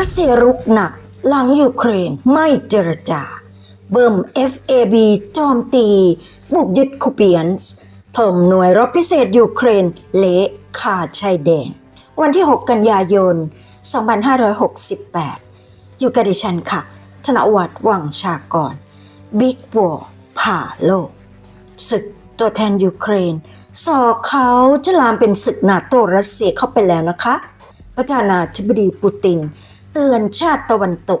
รัสเซียรุกหนักหลังยูเครนไม่เจรจา เบิ่ม FAB โจมตี บุกยึดคูเปียนส์ถล่มหน่วยรบพิเศษยูเครนเละขาดชายแดน วันที่ 6 กันยายน 2568 อยู่กับดิฉันค่ะ ธนวัฒน์วังชากร บิ๊กวอร์ผ่าโลก ศึกตัวแทนยูเครนสอเขาจะลามเป็นศึกนาโตรัสเซียเข้าไปแล้วนะคะ ประธานาธิบดีปูติน เตือนชาติตะวันตก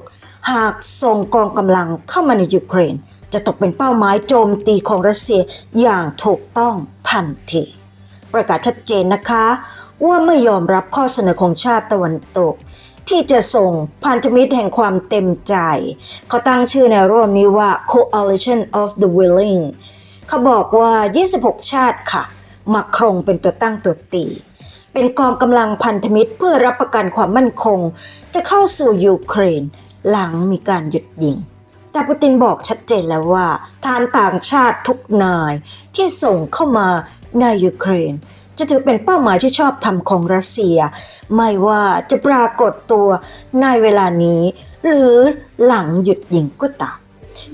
หากส่งกองกำลังเข้ามาในยูเครน จะตกเป็นเป้าหมายโจมตีของรัสเซียอย่างถูกต้องทันที ประกาศชัดเจนนะคะ ว่าไม่ยอมรับข้อเสนอของชาติตะวันตก ที่จะส่งพันธมิตรแห่งความเต็มใจ เขาตั้งชื่อแนวร่วมนี้ว่า Coalition of the Willing เขาบอกว่า 26 ชาติค่ะมาครงเป็นตัวตั้งตัวตี เป็นกองกำลังพันธมิตรเพื่อรับประกันความมั่นคง จะเข้าสู่ยูเครน หลังมีการหยุดยิง แต่ปูตินบอกชัดเจนแล้วว่าทหารต่างชาติทุกนายที่ส่งเข้ามาในยูเครน จะถือเป็นเป้าหมายที่ชอบทำของรัสเซีย ไม่ว่าจะปรากฏตัวในเวลานี้ หรือหลังหยุดยิงก็ตาม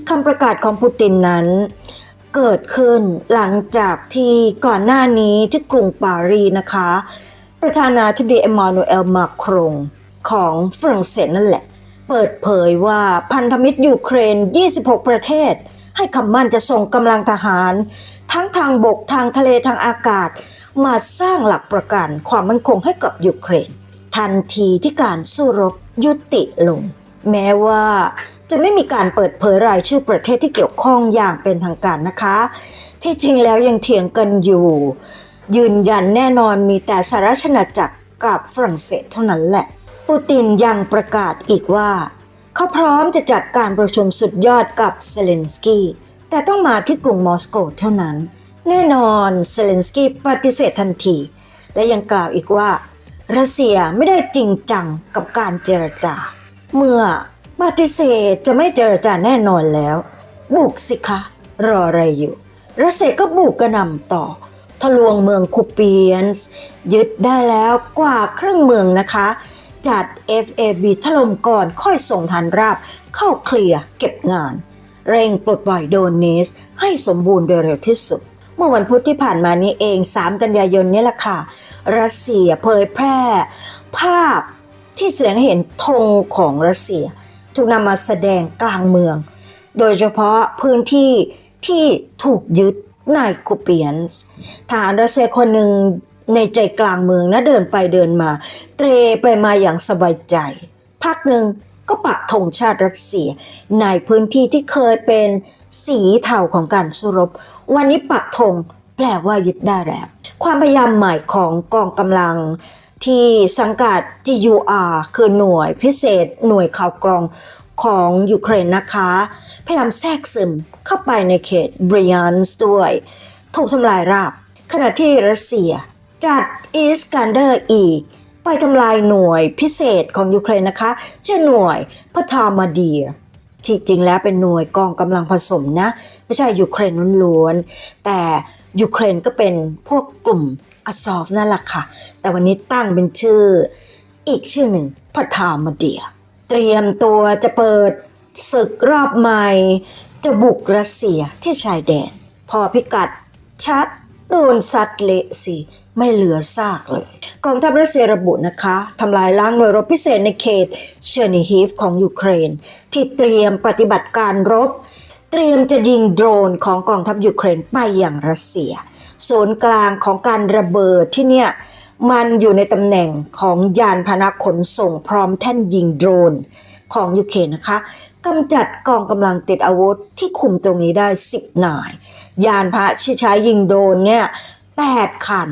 คำประกาศของปูตินนั้นเกิดขึ้นหลังจากที่ก่อนหน้านี้ที่กรุงปารีสนะคะ ประธานาธิบดีเอมมานูเอลมาครงของฝรั่งเศสนั่นแหละ เปิดเผยว่าพันธมิตรยูเครน 26 ประเทศ ให้คำมั่นจะส่งกำลังทหาร ทั้งทางบกทางทะเลทางอากาศ มาสร้างหลักประกันความมั่นคงให้กับยูเครน ทันทีที่การสู้รบยุติลง แม้ว่าจะไม่มีการเปิดเผยรายชื่อประเทศที่เกี่ยวข้องอย่างเป็นทางการนะคะ ที่จริงแล้วยังเถียงกันอยู่ ยืนยันแน่นอนมีแต่สหรัฐอาจักรกับฝรั่งเศสเท่านั้นแหละ ปูตินยังประกาศอีกว่า เขาพร้อมจะจัดการประชุมสุดยอดกับเซเลนสกี้แต่ต้องมาที่กรุงมอสโกเท่านั้น แน่นอนเซเลนสกี้ปฏิเสธทันที และยังกล่าวอีกว่ารัสเซียไม่ได้จริงจังกับการเจรจา เมื่อปฏิเสธจะไม่เจรจาแน่นอนแล้ว บุกสิคะ รออะไรอยู่ รัสเซียก็บุกกระหน่ำต่อ ทะลวงเมืองคูเปียนส์ยึดได้แล้วกว่าครึ่งเมืองนะคะ จัด FAB ถล่มก่อนค่อยส่งฐานราบเข้าเคลียร์เก็บงาน เร่งปลดปล่อยโดเนส ให้สมบูรณ์โดยเร็วที่สุด เมื่อวันพุธที่ผ่านมานี้เอง 3 กันยายนนี้แหละค่ะ รัสเซียเผยแพร่ ภาพที่แสดงให้เห็นธงของรัสเซีย ถูกนำมาแสดงกลางเมือง โดยเฉพาะพื้นที่ที่ถูกยึด ในคูเปียนส์ทหารรัสเซียคนหนึ่งในใจกลางเมืองนะเดินไปเดินมา เตรไปมาอย่างสบายใจ พักหนึ่งก็ปักธงชาติรัสเซีย ในพื้นที่ที่เคยเป็นสีเทาของการสู้รบ วันนี้ปักธงแปลว่ายึดได้แล้ว ความพยายามใหม่ของกองกำลังที่สังกัด GUR คือหน่วยพิเศษหน่วยข่าวกรองของยูเครนนะคะ พยายามแทรกซึมเข้าไปในเขตบริยันส์ด้วย ถูกทำลายราบ ขณะที่รัสเซีย จัดอิสกันเดอร์อีก ไปทำลายหน่วยพิเศษของยูเครนนะคะชื่อหน่วยพัทามาเดีย ที่จริงแล้วเป็นหน่วยกองกำลังผสมนะ ไม่ใช่ยูเครนล้วนๆแต่ยูเครนก็เป็นพวกกลุ่มอซอฟนั่นแหละค่ะ แต่วันนี้ตั้งเป็นชื่อ อีกชื่อหนึ่งพัทามาเดีย เตรียมตัวจะเปิด ศึกรอบใหม่ จะบุกรัสเซียที่ชายแดน พอพิกัด ชัดโดนซัดเละสิไม่เหลือซากเลยกองทัพรัสเซียระบุนะคะทำลายล้างหน่วยรบพิเศษในเขตเชอร์นิฮีฟของยูเครน ที่เตรียมปฏิบัติการรบ เตรียมจะยิงโดรนของกองทัพยูเครนไปอย่างรัสเซียศูนย์กลางของการระเบิดที่เนี่ยมันอยู่ในตำแหน่งของยานพาหนะขนส่งพร้อมแท่นยิงโดรนของยูเครนนะคะ กำจัดกองกำลังติดอาวุธที่คุมตรงนี้ได้10นาย ยานพาหนะที่ใช้ยิงโดนเนี่ย8คัน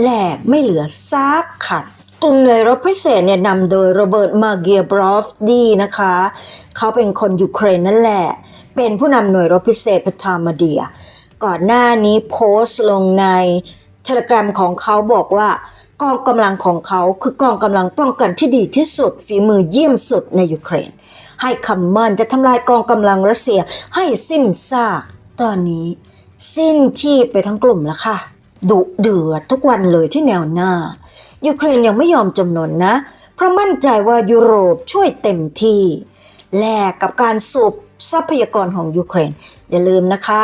แหลกไม่เหลือซากคัน กลุ่มหน่วยรบพิเศษเนี่ยนำโดยโรเบิร์ตมาเกียบรอฟดีนะคะ เขาเป็นคนยูเครนนั่นแหละ เป็นผู้นำหน่วยรบพิเศษพัทามาเดีย ก่อนหน้านี้โพสต์ลงในเทเลกราฟของเขาบอกว่ากองกำลังของเขาคือกองกำลังป้องกันที่ดีที่สุดฝีมือเยี่ยมสุดในยูเครน ให้คำมั่นจะทำลายกองกำลังรัสเซียให้สิ้นซาก ตอนนี้ สิ้นชีพไปทั้งกลุ่มแล้วค่ะ ดุเดือดทุกวันเลยที่แนวหน้า ยูเครนยังไม่ยอมจำนนนะ เพราะมั่นใจว่ายุโรปช่วยเต็มที่ แลกกับการสูบทรัพยากรของยูเครน อย่าลืมนะคะ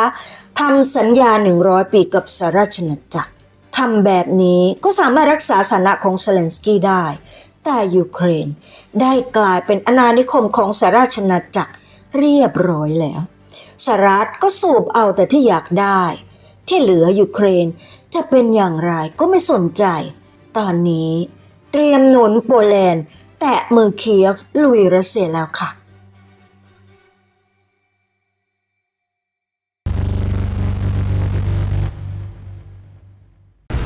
ทำสัญญา 100 ปีกับสหราชอาณาจักรทำแบบนี้ก็สามารถรักษาสถานะของเซเลนสกี้ได้ แต่ยูเครนได้กลายเป็นอาณานิคมของสหราชนาณาจักรเรียบร้อยแล้วสหรัฐก็สูบเอาแต่ที่อยากได้ ที่เหลือยูเครนจะเป็นอย่างไรก็ไม่สนใจ ตอนนี้เตรียมหนุนโปแลนด์แตะมือเคียฟลุยรัสเซียแล้วค่ะ